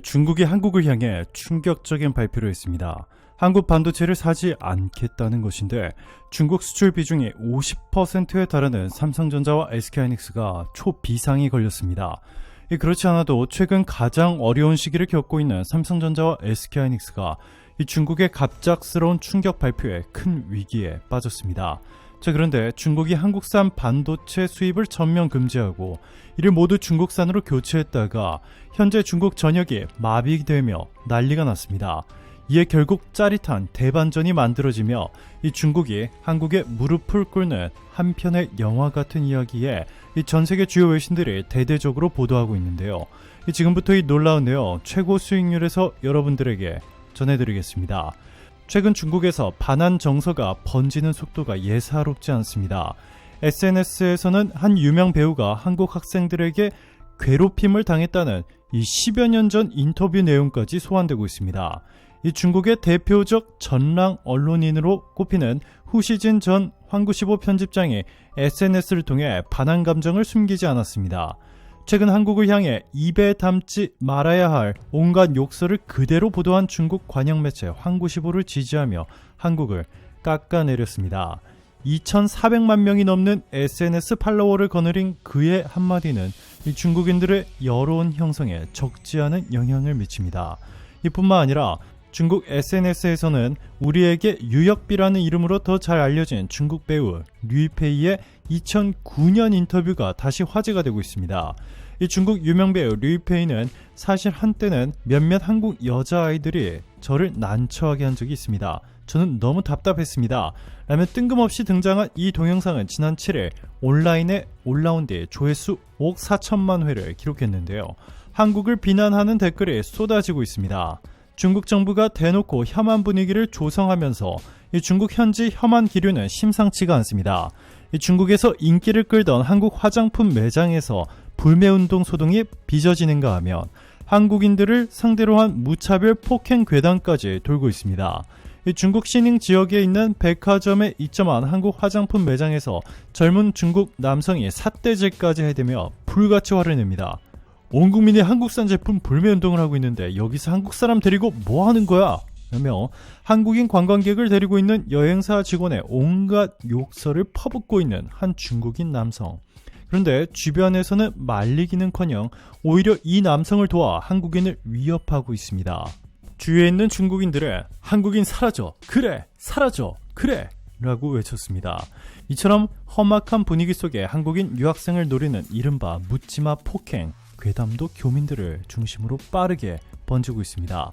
중국이 한국을 향해 충격적인 발표를 했습니다. 한국 반도체를 사지 않겠다는 것인데 중국 수출 비중이 50%에 달하는 삼성전자와 SK하이닉스가 초비상이 걸렸습니다. 그렇지 않아도 최근 가장 어려운 시기를 겪고 있는 삼성전자와 SK하이닉스가 이 중국의 갑작스러운 충격 발표에 큰 위기에 빠졌습니다. 자, 그런데 중국이 한국산 반도체 수입을 전면 금지하고 이를 모두 중국산으로 교체했다가 현재 중국 전역이 마비되며 난리가 났습니다. 이에 결국 짜릿한 대반전이 만들어지며 이 중국이 한국에 무릎을 꿇는 한편의 영화 같은 이야기에 이 전 세계 주요 외신들이 대대적으로 보도하고 있는데요. 이 지금부터 이 놀라운 내용 최고 수익률에서 여러분들에게 전해드리겠습니다. 최근 중국에서 반한 정서가 번지는 속도가 예사롭지 않습니다. SNS에서는 한 유명 배우가 한국 학생들에게 괴롭힘을 당했다는 이 10여 년 전 인터뷰 내용까지 소환되고 있습니다. 이 중국의 대표적 전랑 언론인으로 꼽히는 후시진 전 황구시보 편집장이 SNS를 통해 반한 감정을 숨기지 않았습니다. 최근 한국을 향해 입에 담지 말아야 할 온갖 욕설을 그대로 보도한 중국 관영 매체 황구시보를 지지하며 한국을 깎아내렸습니다. 2,400만 명이 넘는 SNS 팔로워를 거느린 그의 한마디는 중국인들의 여론 형성에 적지 않은 영향을 미칩니다. 이뿐만 아니라 중국 SNS에서는 우리에게 유역비라는 이름으로 더 잘 알려진 중국 배우 류이페이의 2009년 인터뷰가 다시 화제가 되고 있습니다. 이 중국 유명 배우 류이페이는 사실 한때는 몇몇 한국 여자아이들이 저를 난처하게 한 적이 있습니다. 저는 너무 답답했습니다. 라며 뜬금없이 등장한 이 동영상은 지난 7일 온라인에 올라온 뒤 조회수 5억 4천만 회를 기록했는데요. 한국을 비난하는 댓글이 쏟아지고 있습니다. 중국 정부가 대놓고 혐한 분위기를 조성하면서 이 중국 현지 혐한 기류는 심상치가 않습니다. 이 중국에서 인기를 끌던 한국 화장품 매장에서 불매운동 소동이 빚어지는가 하면 한국인들을 상대로 한 무차별 폭행 괴담까지 돌고 있습니다. 중국 시닝 지역에 있는 백화점에 입점한 한국 화장품 매장에서 젊은 중국 남성이 삿대질까지 해대며 불같이 화를 냅니다. 온 국민이 한국산 제품 불매운동을 하고 있는데 여기서 한국 사람 데리고 뭐 하는 거야? 라며 한국인 관광객을 데리고 있는 여행사 직원의 온갖 욕설을 퍼붓고 있는 한 중국인 남성. 그런데 주변에서는 말리기는커녕 오히려 이 남성을 도와 한국인을 위협하고 있습니다. 주위에 있는 중국인들의 한국인 사라져 그래 사라져 그래 라고 외쳤습니다. 이처럼 험악한 분위기 속에 한국인 유학생을 노리는 이른바 묻지마 폭행 괴담도 교민들을 중심으로 빠르게 번지고 있습니다.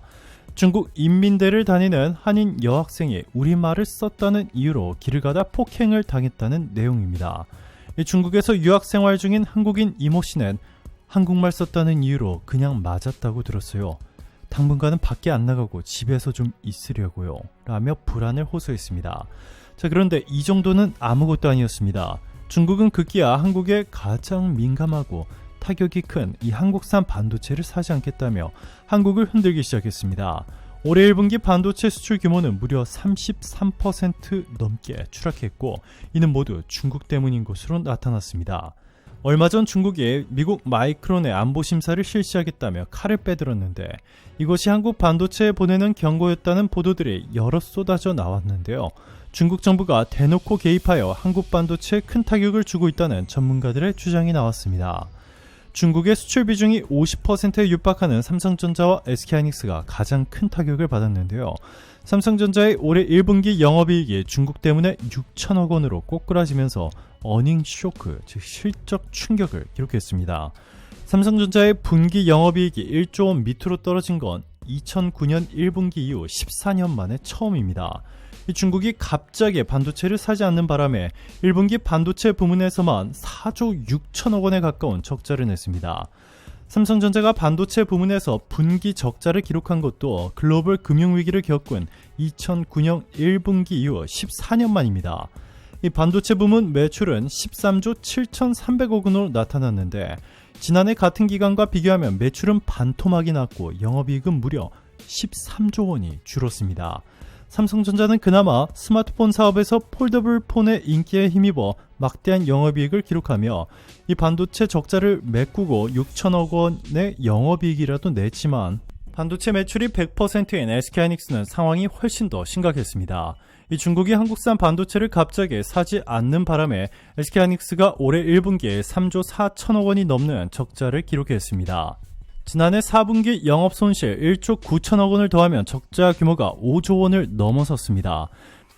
중국 인민대를 다니는 한인 여학생이 우리말을 썼다는 이유로 길을 가다 폭행을 당했다는 내용입니다. 중국에서 유학 생활 중인 한국인 이모 씨는 한국말 썼다는 이유로 그냥 맞았다고 들었어요. 당분간은 밖에 안 나가고 집에서 좀 있으려고요. 라며 불안을 호소했습니다. 자, 그런데 이 정도는 아무것도 아니었습니다. 중국은 급기야 한국에 가장 민감하고 타격이 큰 이 한국산 반도체를 사지 않겠다며 한국을 흔들기 시작했습니다. 올해 1분기 반도체 수출 규모는 무려 33% 넘게 추락했고 이는 모두 중국 때문인 것으로 나타났습니다. 얼마 전 중국이 미국 마이크론의 안보 심사를 실시하겠다며 칼을 빼들었는데 이것이 한국 반도체에 보내는 경고였다는 보도들이 여러 쏟아져 나왔는데요. 중국 정부가 대놓고 개입하여 한국 반도체에 큰 타격을 주고 있다는 전문가들의 주장이 나왔습니다. 중국의 수출 비중이 50%에 육박하는 삼성전자와 SK하이닉스가 가장 큰 타격을 받았는데요. 삼성전자의 올해 1분기 영업이익이 중국 때문에 6천억 원으로 꼬꾸라지면서 어닝 쇼크, 즉 실적 충격을 기록했습니다. 삼성전자의 분기 영업이익이 1조 원 밑으로 떨어진 건 2009년 1분기 이후 14년 만에 처음입니다. 중국이 갑자기 반도체를 사지 않는 바람에 1분기 반도체 부문에서만 4조 6천억 원에 가까운 적자를 냈습니다. 삼성전자가 반도체 부문에서 분기 적자를 기록한 것도 글로벌 금융위기를 겪은 2009년 1분기 이후 14년 만입니다. 이 반도체 부문 매출은 13조 7,300억 원으로 나타났는데 지난해 같은 기간과 비교하면 매출은 반토막이 났고 영업이익은 무려 13조 원이 줄었습니다. 삼성전자는 그나마 스마트폰 사업에서 폴더블 폰의 인기에 힘입어 막대한 영업이익을 기록하며 이 반도체 적자를 메꾸고 6천억 원의 영업이익이라도 냈지만 반도체 매출이 100%인 SK하이닉스는 상황이 훨씬 더 심각했습니다. 이 중국이 한국산 반도체를 갑자기 사지 않는 바람에 SK하이닉스가 올해 1분기에 3조 4천억 원이 넘는 적자를 기록했습니다. 지난해 4분기 영업 손실 1조 9천억 원을 더하면 적자 규모가 5조 원을 넘어섰습니다.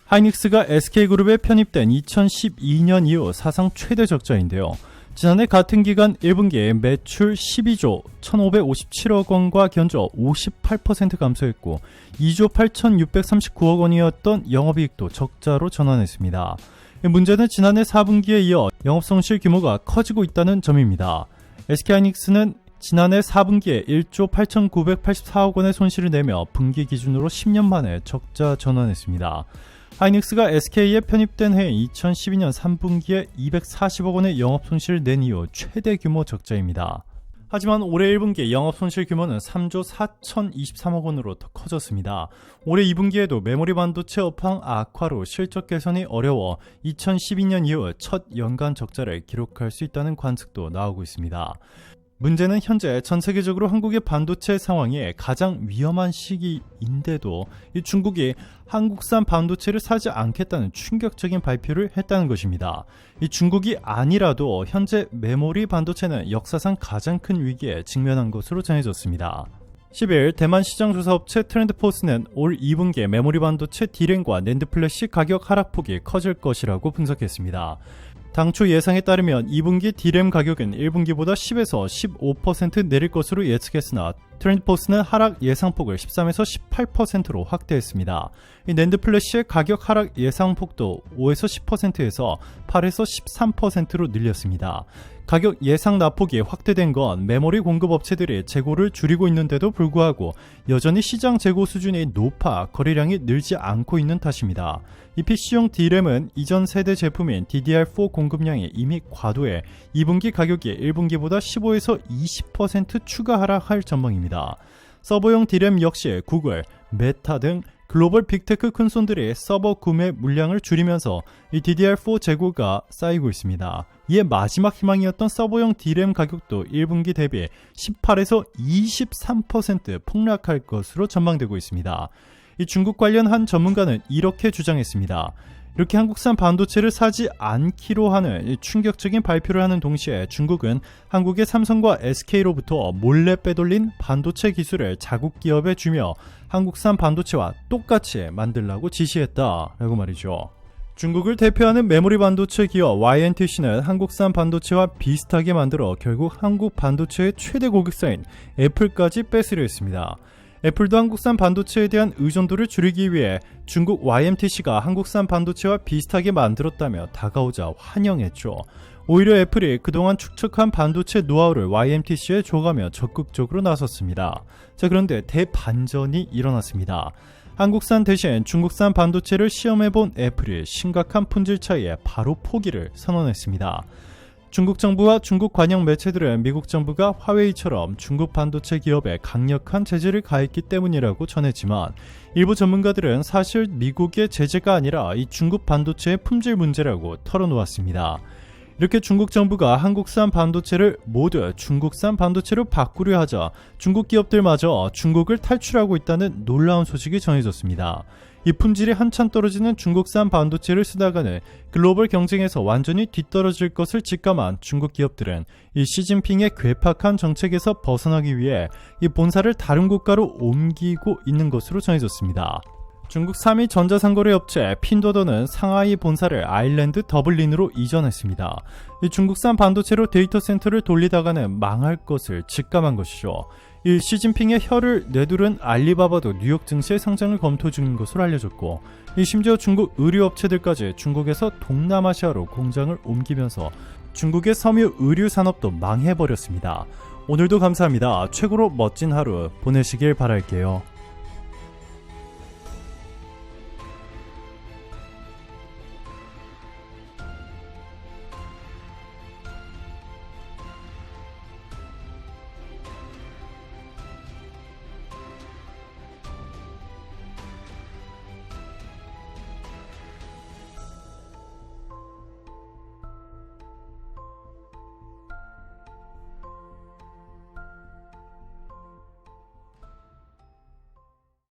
하이닉스가 SK그룹에 편입된 2012년 이후 사상 최대 적자인데요. 지난해 같은 기간 1분기에 매출 12조 1,557억 원과 견조 58% 감소했고 2조 8,639억 원이었던 영업이익도 적자로 전환했습니다. 문제는 지난해 4분기에 이어 영업손실 규모가 커지고 있다는 점입니다. SK하이닉스는 지난해 4분기에 1조 8,984억 원의 손실을 내며 분기 기준으로 10년 만에 적자 전환했습니다. 하이닉스가 SK에 편입된 해 2012년 3분기에 240억 원의 영업 손실을 낸 이후 최대 규모 적자입니다. 하지만 올해 1분기 영업 손실 규모는 3조 4,023억 원으로 더 커졌습니다. 올해 2분기에도 메모리 반도체 업황 악화로 실적 개선이 어려워 2012년 이후 첫 연간 적자를 기록할 수 있다는 관측도 나오고 있습니다. 문제는 현재 전 세계적으로 한국의 반도체 상황이 가장 위험한 시기인데도 이 중국이 한국산 반도체를 사지 않겠다는 충격적인 발표를 했다는 것입니다. 이 중국이 아니라도 현재 메모리 반도체는 역사상 가장 큰 위기에 직면한 것으로 전해졌습니다. 10일 대만 시장 조사 업체 트렌드포스는 올 2분기에 메모리 반도체 디램과 낸드 플래시 가격 하락폭이 커질 것이라고 분석했습니다. 당초 예상에 따르면 2분기 디램 가격은 1분기보다 10에서 15% 내릴 것으로 예측했으나 트렌드포스는 하락 예상폭을 13에서 18%로 확대했습니다. 이 낸드 플래시의 가격 하락 예상폭도 5에서 10%에서 8에서 13%로 늘렸습니다. 가격 예상 낙폭이 확대된 건 메모리 공급 업체들이 재고를 줄이고 있는데도 불구하고 여전히 시장 재고 수준이 높아 거래량이 늘지 않고 있는 탓입니다. 이 PC용 D램은 이전 세대 제품인 DDR4 공급량이 이미 과도해 2분기 가격이 1분기보다 15에서 20% 추가 하락할 전망입니다. 서버용 D램 역시 구글, 메타 등 글로벌 빅테크 큰손들이 서버 구매 물량을 줄이면서 이 DDR4 재고가 쌓이고 있습니다. 이에 마지막 희망이었던 서버용 D램 가격도 1분기 대비 18에서 23% 폭락할 것으로 전망되고 있습니다. 이 중국 관련 한 전문가는 이렇게 주장했습니다. 이렇게 한국산 반도체를 사지 않기로 하는 충격적인 발표를 하는 동시에 중국은 한국의 삼성과 SK로부터 몰래 빼돌린 반도체 기술을 자국 기업에 주며 한국산 반도체와 똑같이 만들라고 지시했다라고 말이죠. 중국을 대표하는 메모리 반도체 기업 YNTC는 한국산 반도체와 비슷하게 만들어 결국 한국 반도체의 최대 고객사인 애플까지 뺏으려 했습니다. 애플도 한국산 반도체에 대한 의존도를 줄이기 위해 중국 YMTC가 한국산 반도체와 비슷하게 만들었다며 다가오자 환영했죠. 오히려 애플이 그동안 축적한 반도체 노하우를 YMTC에 줘가며 적극적으로 나섰습니다. 자, 그런데 대반전이 일어났습니다. 한국산 대신 중국산 반도체를 시험해본 애플이 심각한 품질 차이에 바로 포기를 선언했습니다. 중국 정부와 중국 관영 매체들은 미국 정부가 화웨이처럼 중국 반도체 기업에 강력한 제재를 가했기 때문이라고 전했지만 일부 전문가들은 사실 미국의 제재가 아니라 이 중국 반도체의 품질 문제라고 털어놓았습니다. 이렇게 중국 정부가 한국산 반도체를 모두 중국산 반도체로 바꾸려 하자 중국 기업들마저 중국을 탈출하고 있다는 놀라운 소식이 전해졌습니다. 이 품질이 한참 떨어지는 중국산 반도체를 쓰다가는 글로벌 경쟁에서 완전히 뒤떨어질 것을 직감한 중국 기업들은 이 시진핑의 괴팍한 정책에서 벗어나기 위해 이 본사를 다른 국가로 옮기고 있는 것으로 전해졌습니다. 중국 3위 전자상거래 업체 핀도더는 상하이 본사를 아일랜드 더블린으로 이전했습니다. 이 중국산 반도체로 데이터 센터를 돌리다가는 망할 것을 직감한 것이죠. 이 시진핑의 혀를 내두른 알리바바도 뉴욕 증시의 상장을 검토 중인 것으로 알려졌고 이 심지어 중국 의류업체들까지 중국에서 동남아시아로 공장을 옮기면서 중국의 섬유 의류 산업도 망해버렸습니다. 오늘도 감사합니다. 최고로 멋진 하루 보내시길 바랄게요.